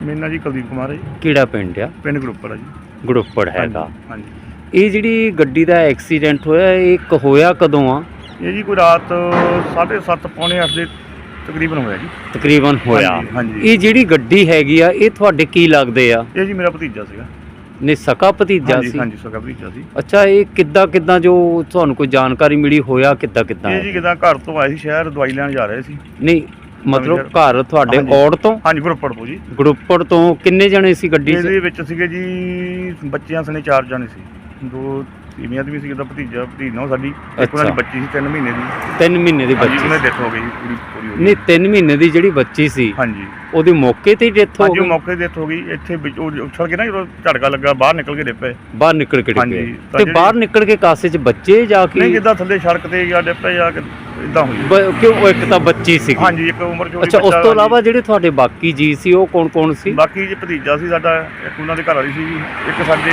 ਮੇਰਾ ਜੀ ਕੁਲਦੀਪ ਕੁਮਾਰ ਹੈ ਜੀ। ਕਿਹੜਾ ਪਿੰਡ ਆ? ਪਿੰਡ ਗਰੁੱਪਰ ਹੈ ਜੀ। ਗੜੁੱਪੜ ਹੈਗਾ ਹਾਂਜੀ ਇਹ ਜਿਹੜੀ ਗੱਡੀ ਦਾ ਐਕਸੀਡੈਂਟ ਹੋਇਆ ਇਹ ਕ- ਹੋਇਆ ਕਦੋਂ ਆ? ਇਹ ਜੀ ਕੋਈ ਰਾਤ 7:30 ਪੌਣੇ 8 ਦੇ ਤਕਰੀਬਨ ਹੋਇਆ ਜੀ। ਤਕਰੀਬਨ ਹੋਇਆ। ਹਾਂਜੀ, ਹਾਂਜੀ। ਇਹ ਜਿਹੜੀ ਗੱਡੀ ਹੈਗੀ ਆ ਇਹ ਤੁਹਾਡੇ ਕੀ ਲੱਗਦੇ ਆ? ਇਹ ਜੀ ਮੇਰਾ ਭਤੀਜਾ ਸੀਗਾ। ਨੇ ਸਕਾ ਭਤੀਜਾ ਸੀ? ਹਾਂਜੀ ਸਗਾ ਭਤੀਜਾ ਸੀ। ਅੱਛਾ ਇਹ ਕਿੱਦਾਂ ਕਿੱਦਾਂ ਜੋ ਤੁਹਾਨੂੰ ਕੋਈ ਜਾਣਕਾਰੀ ਮਿਲੀ ਹੋਇਆ ਕਿੱਦਾਂ ਕਿੱਦਾਂ? ਇਹ ਜੀ ਕਿਦਾਂ ਘਰ ਤੋਂ ਆਏ ਸੀ ਸ਼ਹਿਰ ਦਵਾਈ ਲੈਣ ਜਾ ਰਹੇ ਸੀ। ਨਹੀਂ ਮਤਲਬ ਘਰ ਤੁਹਾਡੇ ਹਾਂਜੀ। ਔੜ ਤੋਂ? ਹਾਂਜੀ ਗਰੁੱਪਰ ਤੋਂ ਜੀ। ਗੜੁੱਪੜ ਤੋਂ ਕਿੰਨੇ ਜਣੇ ਸੀ ਗੱਡੀ 'ਚ? ਇਹਦੇ ਵਿੱਚ ਸੀਗੇ ਜੀ ਬੱਚਿਆਂ ਸਣੇ ਚਾਰ ਜਾਣੇ ਸੀ। ਦੋ ਤੀਵੀਆਂ ਦੀ ਵੀ ਸੀ ਇਹਦਾ ਭਤੀਜਾ ਭਤੀਜ ਸਾਡੀ ਇੱਕ ਉਹਨਾਂ ਦੀ ਅੱਛਾ। ਬੱਚੀ ਸੀ 3 ਮਹੀਨੇ ਦੀ। 3 ਮਹੀਨੇ ਦੀ ਹਾਂਜੀ ਬੱਚੀ ਉਹਨੇ। ਡੈਥ ਹੋ ਗਈ ਪੂਰੀ ਪੂਰੀ ਹੋ ਗਈ। ਨਹੀਂ 3 ਮਹੀਨੇ ਦੀ ਜਿਹੜੀ ਬੱਚੀ ਸੀ ਹਾਂਜੀ। ਉਹਦੀ ਮੌਕੇ ਤੇ ਡੈਥ ਹੋ ਹਾਂਜੀ ਉਹ ਗਈ? ਮੌਕੇ ਤੇ ਡੈਥ ਹੋ ਗਈ। ਇੱਥੇ ਵਿੱਚ ਉਹ ਉਛਲ ਕੇ ਨਾ ਜਦੋਂ ਝਟਕਾ ਲੱਗਾ ਬਾਹਰ ਨਿਕਲ ਕੇ ਡਿੱਪੇ ਬਾਹਰ ਨਿਕਲ ਕੇ ਹਾਂਜੀ, ਡਿੱਗੇ ਤਾਂ ਤੇ ਜਿਹੜੀ- ਬਾਹਰ ਨਿਕਲ ਕੇ ਕਾਸੇ 'ਚ ਬੱਚੇ ਜਾ ਨਹੀਂ ਕੇ? ਜਿੱਦਾਂ ਥੱਲੇ ਸੜਕ ਤੇ ਜਾਂ ਡਿੱਪੇ ਜਾਂ ਇਦਾਂ ਹੋਈ ਬ- ਕਿਉਂ? ਉਹ ਇੱਕ ਤਾਂ ਬੱਚੀ ਸੀਗੀ। ਹਾਂਜੀ ਇੱਕ ਉਮਰ ਚੋਂ ਅੱਛਾ ਉਸ ਤੋਂ ਇਲਾਵਾ ਜਿਹੜੇ ਤੁਹਾਡੇ ਬਾਕੀ ਜੀ ਸੀ ਉਹ ਕੌਣ ਕੌਣ ਸੀ? ਬਾਕੀ ਜੀ ਭਤੀਜਾ ਸੀ ਸਾਡਾ ਇੱਕ ਉਹਨਾਂ ਦੇ ਘਰ ਵਾਲੀ ਸੀ ਜੀ। ਇੱਕ ਸਾਡੇ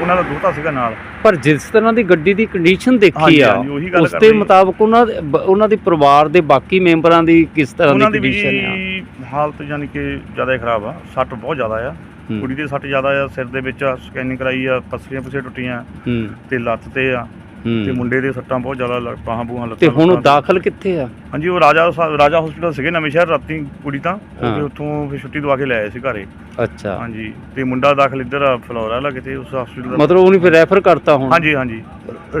ਉਹਨਾਂ ਦਾ ਦੋਤਾ ਸੀਗਾ ਨਾਲ। ਪਰ ਜਿਸ ਤਰ੍ਹਾਂ ਦੀ ਗੱਡੀ ਦੀ ਕੰਡੀਸ਼ਨ ਦੇਖੀ ਹਾਂਜੀ, ਆ ਹਾਂਜੀ, ਉਹੀ ਗੱਲ ਉਸ ਕਰ ਦੇ ਰਹੀ। ਮੁਤਾਬਕ ਉਹਨਾਂ ਦੇ ਬ- ਉਹਨਾਂ ਦੇ ਪਰਿਵਾਰ ਦੇ ਬਾਕੀ ਮੈਂਬਰਾਂ ਦੀ ਕਿਸ ਤਰ੍ਹਾਂ ਉਹਨਾਂ ਦੀ ਦੀ ਵੀ ਕੰਡੀਸ਼ਨ ਆ? ਜੀ ਹਾਲਤ ਯਾਨੀ ਕਿ ਜ਼ਿਆਦਾ ਹੀ ਖਰਾਬ ਆ। ਸੱਟ ਬਹੁਤ ਜ਼ਿਆਦਾ ਆ। ਹੂੰ, ਕੁੜੀ ਦੇ ਸੱਟ ਜ਼ਿਆਦਾ ਆ ਸਿਰ ਦੇ ਵਿੱਚ ਸਕੈਨਿੰਗ ਕਰਾਈ ਆ ਪਸਲੀਆਂ ਪਸੇ ਟੁੱਟੀਆਂ ਹੂੰ। ਤੇ ਲੱਤ ਤੇ ਆ। ਤੇ ਮੁੰਡੇ ਦੇ ਸੱਟਾਂ ਬਹੁਤ ਜ਼ਿਆਦਾ ਲੱਗ- ਬਾਹਾਂ ਬੂਹਾਂ ਲੱਤਾਂ ਤੇ ਹੁਣ ਉਹ। ਦਾਖਲ ਕਿੱਥੇ ਆ? ਹਾਂਜੀ ਉਹ ਰਾਜਾ ਸਾ- ਰਾਜਾ ਹਸਪੀਟਲ ਸੀਗੇ ਨਵੇਂ ਸ਼ਹਿਰ ਰਾਤੀ ਕੁੜੀ ਤਾਂ। ਹਾਂ। ਉੱਥੋਂ ਫਿਰ ਛੁੱਟੀ ਦਵਾ ਕੇ ਲੈ ਆਏ ਸੀ ਘਰੇ। ਅੱਛਾ। ਹਾਂਜੀ ਤੇ ਮੁੰਡਾ ਦਾਖਲ ਇੱਧਰ ਆ ਫਲੋਰਾ ਲਾ ਕਿਤੇ ਉਸ ਹਸਪੀਟਲ ਦਾ ਮਤਲਬ ਉਹਨੇ ਫਿਰ ਰੈਫਰ ਕਰਤਾ ਹੁਣ? ਹਾਂਜੀ ਹਾਂਜੀ।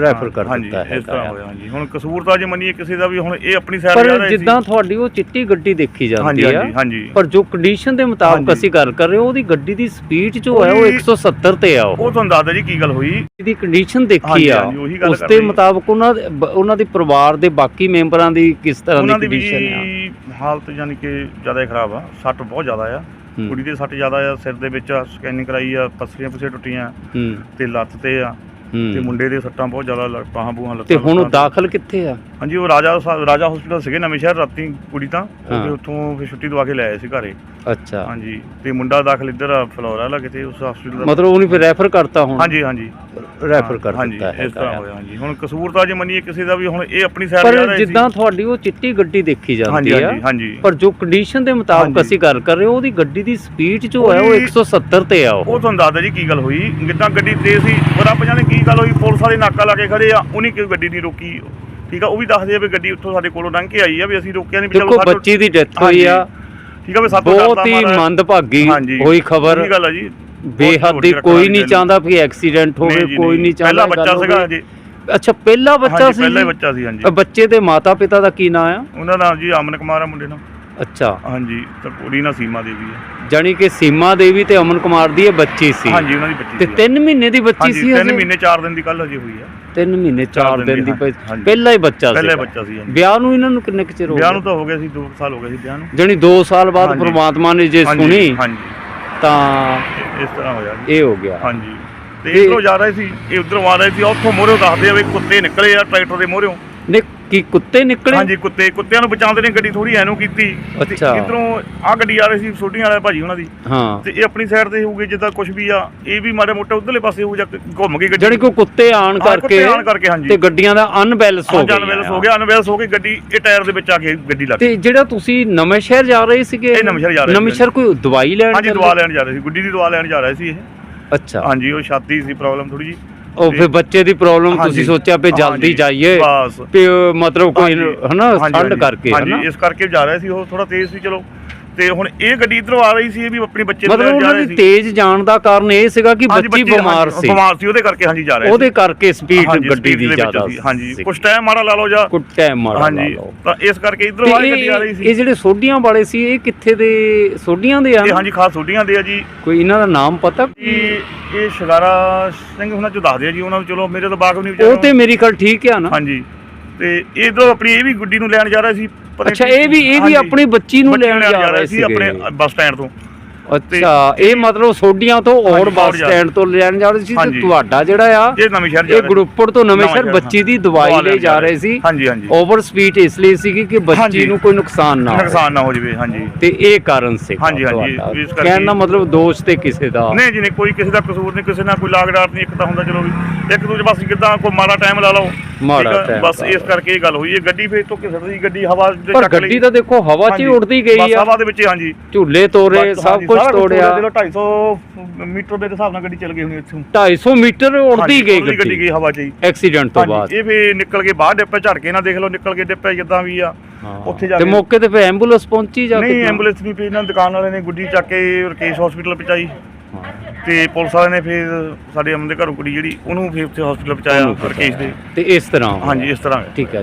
ਰੈਫਰ ਕਰ ਹਾਂਜੀ ਦਿੱਤਾ ਇਸ ਤਰ੍ਹਾਂ ਹੈਗਾ ਹੋਇਆ ਹਾਂਜੀ। ਹੁਣ ਕਸੂਰ ਤਾਂ ਜੇ ਮੰਨੀਏ ਕਿਸੇ ਦਾ ਵੀ ਹੁਣ ਇਹ ਆਪਣੀ ਸਾਈਡ ਪਰ ਰਹੇ ਸੀ। ਜਿੱਦਾਂ ਤੁਹਾਡੀ ਉਹ ਚਿੱਟੀ ਗੱਡੀ ਦੇਖੀ ਹਾਂਜੀ ਜਾਂਦੀ ਆ ਹਾਂਜੀ ਹਾਂਜੀ। ਪਰ ਜੋ ਕੰਡੀਸ਼ਨ ਦੇ ਮੁਤਾਬਕ ਹਾਂਜੀ। ਅਸੀਂ ਗੱਲ ਕਰ ਰਹੇ ਹਾਂ ਉਹਦੀ ਗੱਡੀ ਦੀ ਸਪੀਡ ਜੋ ਹੈ ਉਹ ਉਹਦੀ- 170 ਤੇ ਆ ਉਹ। ਉਹ ਤੁਹਾਨੂੰ ਦੱਸਦਾ ਜੀ ਕੀ ਗੱਲ ਹੋਈ। ਦੀ ਕੰਡੀਸ਼ਨ ਦੇਖੀ ਹਾਂਜੀ, ਆ। ਹਾਂਜੀ, ਉਹੀ ਗੱਲ ਉਸ ਕਰ ਦੇ ਰਹੀ। ਮੁਤਾਬਕ ਉਹਨਾਂ ਦੇ ਬ- ਉਹਨਾਂ ਦੇ ਪਰਿਵਾਰ ਦੇ ਬਾਕੀ ਮੈਂਬਰਾਂ ਦੀ ਕਿਸ ਤਰ੍ਹਾਂ ਦੀ ਉਹਨਾਂ ਦੀ ਵੀ ਕੰਡੀਸ਼ਨ ਆ? ਜੀ ਹਾਲਤ ਯਾਨੀ ਕਿ ਜ਼ਿਆਦਾ ਹੀ ਖਰਾਬ ਆ। ਸੱਟ ਬਹੁਤ ਜ਼ਿਆਦਾ ਆ। ਹੂੰ, ਕੁੜੀ ਦੇ ਸੱਟ ਜ਼ਿਆਦਾ ਆ ਸਿਰ ਦੇ ਵਿੱਚ ਸਕੈਨਿੰਗ ਕਰਾਈ ਆ ਪਸਲੀਆਂ ਪਸੇ ਟੁੱਟੀਆਂ ਹੂੰ। ਤੇ ਲੱਤ ਤੇ ਆ ਤੇ ਹੂੰ। ਮੁੰਡੇ ਦੇ ਸੱਟਾਂ ਬਹੁਤ ਜ਼ਿਆਦਾ ਲੱਗ- ਬਾਹਾਂ ਬੂਹਾਂ ਲੱਤਾਂ ਤੇ ਹੁਣ ਉਹ। ਦਾਖਲ ਕਿੱਥੇ ਆ? ਹਾਂਜੀ ਉਹ ਰਾਜਾ ਸਾ- ਰਾਜਾ ਹਸਪੀਟਲ ਸੀਗੇ ਨਵੇਂ ਸ਼ਹਿਰ ਰਾਤੀ ਕੁੜੀ ਤਾਂ। ਉਹ ਹਾਂ। ਉੱਥੋਂ ਫਿਰ ਛੁੱਟੀ ਦਵਾ ਕੇ ਲੈ ਆਏ ਸੀ ਘਰੇ। ਅੱਛਾ। ਹਾਂਜੀ ਤੇ ਮੁੰਡਾ ਦਾਖਲ ਇੱਧਰ ਆ ਫਲੋਰਾ ਲਾ ਕਿਤੇ ਉਸ ਹਸਪੀਟਲ ਦਾ ਮਤਲਬ ਉਹਨੇ ਫਿਰ ਰੈਫਰ ਕਰਤਾ ਹੁਣ? ਹਾਂਜੀ ਹਾਂਜੀ। ਰੈਫਰ ਕਰ ਹਾਂਜੀ ਦਿੱਤਾ ਇਸ ਤਰ੍ਹਾਂ ਹੈਗਾ ਹੋਇਆ ਹਾਂਜੀ। ਹੁਣ ਕਸੂਰ ਤਾਂ ਜੇ ਮੰਨੀਏ ਕਿਸੇ ਦਾ ਵੀ ਹੁਣ ਇਹ ਆਪਣੀ ਸਾਈਡ ਪਰ ਰਹੇ ਸੀ ਜਿੱਦਾਂ ਤੁਹਾਡੀ ਉਹ ਚਿੱਟੀ ਗੱਡੀ ਦੇਖੀ ਜਾਂਦੀ ਹਾਂਜੀ ਆ ਹਾਂਜੀ ਹਾਂਜੀ। ਪਰ ਜੋ ਕੰਡੀਸ਼ਨ ਦੇ ਮੁਤਾਬਕ ਹਾਂਜੀ। ਅਸੀਂ ਗੱਲ ਕਰ ਰਹੇ ਹਾਂ ਉਹਦੀ ਗੱਡੀ ਦੀ ਸਪੀਡ ਜੋ ਹੈ ਉਹ ਉਹਦੀ- 170 ਤੇ ਆ ਉਹ। ਉਹ ਤੁਹਾਨੂੰ ਦੱਸਦਾ ਜੀ ਕੀ ਗੱਲ ਹੋਈ। ਜਿੱਦਾਂ ਗੱਡੀ ਤੇਜ਼ ਸੀ ਪਰ ਆਪਾਂ ਜਾਣੇ ਕੀ ਗੱਲ ਹੋਈ ਪੁਲਿਸ ਵਾਲੇ ਨਾਕਾ ਲਾ ਕੇ ਖੜੇ ਆ ਉਹਨੇ ਕਿਉਂ ਗੱਡੀ ਨਹੀਂ ਰੋਕੀ? ਠੀਕ ਆ ਉਹ ਵੀ ਦੱਸਦੇ ਆ ਵੀ ਗੱਡੀ ਉੱਥੋਂ ਸਾਡੇ ਕੋਲੋਂ ਲੰਘ ਕੇ ਆਈ ਆ ਵੀ ਅਸੀਂ ਰੋਕਿਆ ਨਹੀਂ ਵੀ ਦੇਖੋ ਸਾਡੇ- ਬੱਚੀ ਦੀ ਡੈਥ ਹੋਈ ਆ। ਠੀਕ ਆ ਵੀ ਸਾਤੋਂ ਬਹੁਤ ਡਰਦਾ ਹੀ ਮੰਦਭਾਗੀ ਹਾਂਜੀ। ਹੋਈ ਖਬਰ। ਉਹੀ ਗੱਲ ਆ ਜੀ। ਬੇਹੱਦੀ ਕੋਈ ਨਹੀਂ ਚਾਹੁੰਦਾ ਕਿ ਐਕਸੀਡੈਂਟ ਹੋਵੇ ਕੋਈ ਨਹੀਂ। ਚਾਹੁੰਦਾ ਪਹਿਲਾ ਬੱਚਾ ਗੱਲ ਸੀਗਾ ਹੋਵੇ। ਜੀ। ਅੱਛਾ ਪਹਿਲਾ ਬੱਚਾ ਹਾਂਜੀ ਸੀ ਪਹਿਲਾ ਹੀ ਜੀ? ਬੱਚਾ ਸੀ ਹਾਂਜੀ। ਅ, ਬੱਚੇ ਦੇ ਮਾਤਾ ਪਿਤਾ ਦਾ ਕੀ ਨਾਮ ਆ? ਉਹਨਾਂ ਦਾ ਨਾਮ ਜੀ ਅਮਨ ਕੁਮਾਰ ਆ ਮੁੰਡੇ ਦਾ। ਅੱਛਾ। ਹਾਂਜੀ ਤੇ ਕੁੜੀ ਨਾਲ ਸੀਮਾ ਦੇਵੀ ਹੈ ਜਾਣੀ ਕਿ ਸੀਮਾ ਦੇਵੀ ਤੇ ਅਮਨ ਕੁਮਾਰ ਦੀ ਇਹ ਬੱਚੀ ਸੀ। ਹਾਂਜੀ ਉਹਨਾਂ ਦੀ ਬੱਚੀ ਤੇ ਸੀ। 3 ਮਹੀਨੇ ਦੀ ਬੱਚੀ ਹਾਂਜੀ ਸੀ 3 ਹਜੇ? ਮਹੀਨੇ 4 ਦਿਨ ਦੀ ਕੱਲ ਹਜੇ ਹੋਈ ਆ। 3 ਮਹੀਨੇ 4 ਦਿਨ ਦੀ ਹਾਂਜੀ। ਪਹਿਲਾ ਹੀ ਬੱਚਾ ਪਹਿਲੇ ਸੀ ਬੱਚਾ ਸੀ ਹਾਂਜੀ। ਵਿਆਹ ਨੂੰ ਇਹਨਾਂ ਨੂੰ ਕਿੰਨੇ ਕੁ ਚਿਰ ਹੋ ਵਿਆਹ ਗਿਆ ਨੂੰ ਤਾਂ ਹੋ ਗਿਆ ਸੀ 2 ਸਾਲ ਹੋ ਗਏ ਸੀ ਵਿਆਹ ਨੂੰ। ਜਾਣੀ 2 ਸਾਲ ਬਾਅਦ ਹਾਂਜੀ। ਪ੍ਰਮਾਤਮਾ ਨੇ ਜੇ ਹਾਂਜੀ, ਸੁਣੀ ਹਾਂਜੀ। ਤਾਂ ਇਸ ਤਰ੍ਹਾਂ ਹੋਇਆ ਜੀ। ਇਹ ਹੋ ਗਿਆ। ਹਾਂਜੀ। ਤੇ ਤੇ- ਇਧਰੋਂ ਜਾ ਰਹੇ ਸੀ ਇਹ ਉਧਰੋਂ ਆ ਰਹੇ ਸੀ ਉੱਥੋਂ ਮੋਹਰਿਓ ਦੱਸਦੇ ਆ ਵੀ ਕੁੱਤੇ ਨਿਕਲੇ ਆ ਟਰੈਕਟਰ ਦੇ ਮੋਹਰਿਓ ਨੇ ਕੀ ਕੁੱਤੇ ਨਿਕਲੇ? ਹਾਂਜੀ ਕੁੱਤੇ ਕੁੱਤਿਆਂ ਨੂੰ ਬਚਾਉਂਦੇ ਨੇ ਗੱਡੀ ਥੋੜੀ ਐਨੂੰ ਕੀਤੀ। ਅੱਛਾ। ਇਧਰੋਂ ਆ ਗੱਡੀ ਆ ਰਹੀ ਸੀ ਛੋਟੀਆਂ ਵਾਲੇ ਭਾਜੀ ਉਹਨਾਂ ਦੀ। ਹਾਂ। ਤੇ ਇਹ ਆਪਣੀ ਸਾਈਡ ਤੇ ਹੋਊਗੇ ਜਿੱਦਾਂ ਕੁਝ ਵੀ ਆ ਇਹ ਵੀ ਮਾੜੇ ਮੋਟੇ ਉਧਰਲੇ ਪਾਸੇ ਹੋਊ ਜਾਂ ਘੁੰਮ ਗਈ ਗੱਡੀ ਜਾਣੀ ਕਿ ਕੁੱਤੇ ਆਣ ਹਾਂ, ਕਰਕੇ ਆਉਣ ਕਰਕੇ ਹਾਂਜੀ। ਤੇ ਗੱਡੀਆਂ ਦਾ ਅਨਬੈਲੈਂਸ ਹੋ ਹਾਂ ਗਿਆ ਅਨਵੈਲਸ ਹੋ ਗਿਆ ਅਨਵੈਲਸ ਹੋ ਕੇ ਗੱਡੀ ਇਹ ਟਾਇਰ ਦੇ ਵਿੱਚ ਆ ਕੇ ਗੱਡੀ ਲੱਗ ਗਈ। ਤੇ ਜਿਹੜਾ ਤੁਸੀਂ ਨਵੇਂ ਸ਼ਹਿਰ ਜਾ ਰਹੇ ਸੀਗੇ ਇਹ ਨਵਾਂਸ਼ਹਿਰ ਜਾ ਰਹੇ ਨਵੇਂ ਸੀ। ਸ਼ਹਿਰ ਕੋਈ ਦਵਾਈ ਲੈਣ ਹਾਂਜੀ? ਦਵਾ ਲੈਣ ਜਾ ਰਹੇ ਸੀ ਗੁੱਡੀ ਦੀ ਦਵਾ ਲੈਣ ਜਾ ਰਹੇ ਸੀ ਇਹ। ਅੱਛਾ। ਹਾਂਜੀ ਉਹ ਛਾਤੀ ਸੀ ਪ੍ਰੋਬਲਮ ਥੋੜੀ ਜੀ ਉਹ ਫਿਰ ਬੱਚੇ ਦੀ ਪ੍ਰੋਬਲਮ। ਤੁਸੀਂ ਸੋਚਿਆ ਵੀ ਜਲਦੀ ਜਾਈਏ ਉਹ ਮਤਲਬ ਕੋਈ ਹਨਾ ਠੰਡ ਕਰਕੇ ਹਾਂਜੀ ਇਸ ਕਰਕੇ ਜਾ ਰਹੇ ਸੀ ਉਹ ਥੋੜਾ ਤੇਜ਼ ਸੀ ਚਲੋ। ਤੇ ਹੁਣ ਇਹ ਗੱਡੀ ਇਧਰੋਂ ਆ ਰਹੀ ਸੀ ਇਹ ਵੀ ਆਪਣੇ ਬੱਚੇ ਨੂੰ ਮਤਲਬ ਲੈਣ ਜਾ ਉਹਨਾਂ ਰਹੇ ਦੀ ਸੀ। ਤੇਜ਼ ਜਾਣ ਦਾ ਕਾਰਨ ਇਹ ਸੀਗਾ ਕਿ ਹਾਂਜੀ, ਬੱਚੀ ਬਿਮਾਰ ਹਾਂਜੀ, ਸੀ। ਬਿਮਾਰ ਸੀ ਉਹਦੇ ਕਰਕੇ ਹਾਂਜੀ ਜਾ ਰਹੇ ਉਹਦੇ ਕਰਕੇ ਸਪੀਡ ਗੱਡੀ speed ਦੀ ਦੇ ਵਿੱਚ ਜ਼ਿਆਦਾ ਸੀ, ਹਾਂਜੀ ਸੀ। ਕੁਛ ਟਾਈਮ ਮਾੜਾ ਲਾ ਲਓ ਜਾਂ ਕੁਝ ਟਾਈਮ ਮਾੜਾ ਲਾ ਹਾਂਜੀ ਲਓ। ਤਾਂ ਇਸ ਕਰਕੇ ਇਧਰੋਂ ਵਾਲੀ ਗੱਡੀ ਆ ਰਹੀ ਇਹ ਸੀ। ਇਹ ਜਿਹੜੇ ਸੋਢੀਆਂ ਵਾਲੇ ਸੀ ਇਹ ਕਿੱਥੇ ਦੇ? ਸੋਢੀਆਂ ਦੇ ਆ ਇਹ ਹਾਂਜੀ ਖਾਸ ਛੁੱਟੀਆਂ ਦੇ ਆ ਜੀ। ਕੋਈ ਇਹਨਾਂ ਦਾ ਨਾਮ ਪਤਾ? ਇਹ ਇਹ ਸ਼ਿਗਾਰਾ ਸਿੰਘ ਉਹਨਾਂ ਚੋਂ ਦੱਸਦੇ ਆ ਜੀ ਉਹਨਾਂ ਨੂੰ ਚਲੋ ਮੇਰੇ ਤਾਂ ਬਾਗ ਨਹੀਂ ਉਹ ਵਿਚਾਰਾ ਤੇ ਮੇਰੀ ਗੱਲ ਠੀਕ ਆ ਨਾ। ਹਾਂਜੀ ਤੇ ਇਧਰੋਂ ਆਪਣੀ ਇਹ ਵੀ ਗੁੱਡੀ ਨੂੰ ਲੈਣ ਜਾ ਰਿਹਾ ਸੀ। ਅੱਛਾ ਇਹ ਵੀ ਇਹ ਵੀ ਆਪਣੀ ਬੱਚੀ ਨੂੰ ਲੈਣ ਜਾ ਰਹੇ ਸੀ ਆਪਣੇ ਬੱਸ ਸਟੈਂਡ ਤੋਂ। ਅੱਛਾ ਇਹ ਮਤਲਬ ਸੋਢੀਆਂ ਤੋਂ ਹਾਂਜੀ, ਬੱਸ ਸਟੈਂਡ ਤੋਂ ਲੈਣ ਜਾ ਰਹੇ ਸੀ ਤੇ। ਤੁਹਾਡਾ ਜਿਹੜਾ ਆ ਇਹ ਨਵੇਂ ਸ਼ਹਿਰ ਜਾ ਇਹ ਰਿਹਾ ਗਰੁੱਪੜ ਤੋਂ ਨਵੇਂ ਸ਼ਹਿਰ ਬੱਚੀ ਦੀ ਦਵਾਈ ਦਵਾ ਲਈ ਜਾ ਰਹੇ ਸੀ। ਹਾਂਜੀ ਹਾਂਜੀ। ਓਵਰ ਸਪੀਡ ਇਸ ਲਈ ਸੀ ਕਿ ਬੱਚੀ। ਨੂੰ ਕੋਈ ਨੁਕਸਾਨ ਨਾ ਹੋਵੇ। ਨੁਕਸਾਨ ਨਾ ਹੋ ਜਵੇ ਹਾਂਜੀ। ਤੇ ਇਹ ਕਾਰਨ ਸੀ ਹਾਂਜੀ, ਹਾਂਜੀ, ਇਸ ਕਰਕੇ- ਕਹਿਣ ਦਾ ਮਤਲਬ ਦੋਸ਼ ਤੇ ਕਿਸੇ ਦਾ। ਨਹੀਂ ਜੀ ਨਹੀਂ ਕੋਈ ਕਿਸੇ ਦਾ ਕਸੂਰ ਨਹੀਂ ਕਿਸੇ ਨਾਲ ਕੋਈ ਲਾਗ ਡਾਟ ਨਹੀਂ ਇੱਕ ਤਾਂ ਹੁੰਦਾ ਚਲੋ ਵੀ। ਇੱਕ ਦੂਜੇ ਪਾਸੇ ਕਿਦਾਂ ਕੋਈ ਮਾੜਾ ਟਾਈਮ ਲਾ ਲਓ। ਮਾੜਾ time ਬਸ ਇਸ। ਕਰਕੇ ਇਹ ਗੱਲ ਹੋਈ। ਹੈ ਗੱਡੀ ਫੇਰ ਤੋਂ ਕਿਸੇ ਦੀ ਗੱਡੀ ਹਵਾ ਦੇ ਪਰ ਚੱਕ ਲਈ। ਗੱਡੀ ਤਾਂ ਦੇਖੋ ਹਵਾ 'ਚ ਹੀ ਉੱਡਦੀ ਗਈ ਬਸ ਆ। ਹਵਾ ਦੇ ਵਿੱਚ ਹਾਂਜੀ। ਝੂਲੇ ਤੋਰੇ ਬਸ ਸਭ ਹਾਂਜੀ, ਕੁਝ ਸਾਰਾ ਕੁਛ ਤੋੜਿਆ ਦੇ ਲਓ 250 ਮੀਟਰ ਦੇ ਹਿਸਾਬ ਨਾਲ ਗੱਡੀ ਚੱਲ ਗਈ ਹੋਣੀ ਇੱਥੋਂ 250 ਮੀਟਰ ਉੜਦੀ ਹਾਂਜੀ, ਗਈ ਉੜਦੀ ਗੱਡੀ ਗੱਡੀ। ਗਈ ਹਵਾ 'ਚ ਹੀ ਐਕਸੀਡੈਂਟ ਤੋਂ ਬਾਅਦ। ਹਾਂਜੀ ਇਹ ਵੀ ਨਿਕਲ ਕੇ ਬਾਹਰ ਡਿੱਪੇ ਝੜਕੇ ਨਾ ਦੇਖ ਲਓ ਨਿਕਲ ਕੇ ਡਿੱਪੇ ਜਿੱਦਾਂ ਵੀ ਆ। ਉੱਥੇ ਜਾ ਤੇ ਕੇ- ਮੌਕੇ ਤੇ ਫਿਰ ਐਂਬੂਲੈਂਸ ਪਹੁੰਚੀ ਜਾਂ ਨਹੀਂ ਕਿੱਦਾਂ? ਐਂਬੂਲੈਂਸ ਨਹੀਂ ਪਈ ਇਹਨਾਂ ਦੁਕਾਨ ਵਾਲੇ ਨੇ ਗੁੱਡੀ ਚੱਕ ਕੇ ਰਕੇਸ਼ ਹਸਪੀਟਲ ਪਹੁੰਚਾਈ। ਤੇ ਪੁਲਿਸ ਵਾਲੇ ਨੇ ਫਿਰ ਸਾਡੇ ਅਮਨ ਦੇ ਘਰੋਂ ਕੁੜੀ ਜਿਹੜੀ ਉਹਨੂੰ ਫਿਰ ਉੱਥੇ ਹਸਪੀਟਲ ਪਹੁੰਚਾਇਆ ਰਕੇਸ਼ ਦੇ। ਤੇ ਇਸ ਤਰ੍ਹਾਂ। ਹਾਂਜੀ ਇਸ ਤਰ੍ਹਾਂ ਠੀਕ ਹੈ।